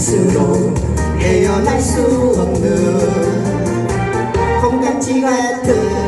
갈수록 헤어날 수 없는 콩깍지 같은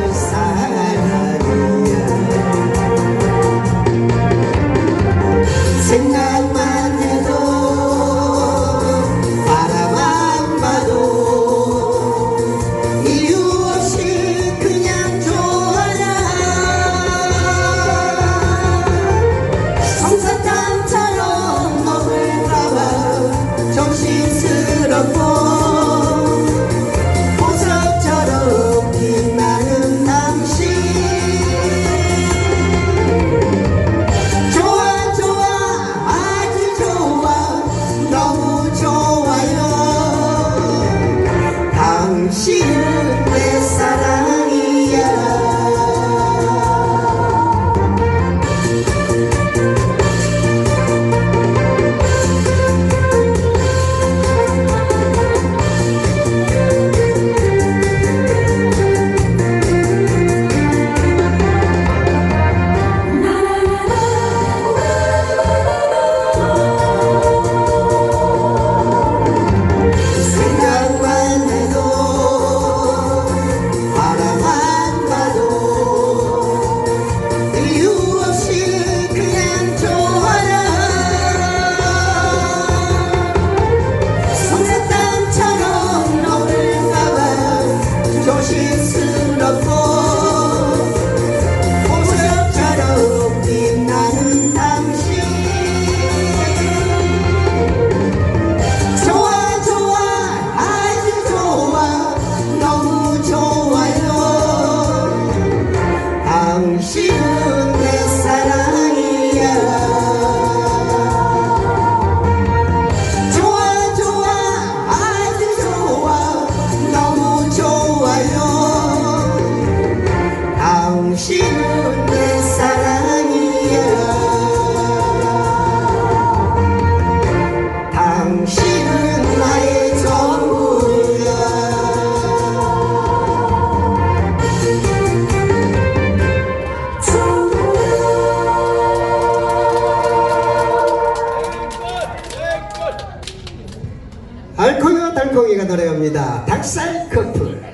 노래합니다. 닭살 커플.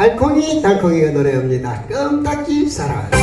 알콩이 달콩이가 노래합니다. 껌딱지 사랑.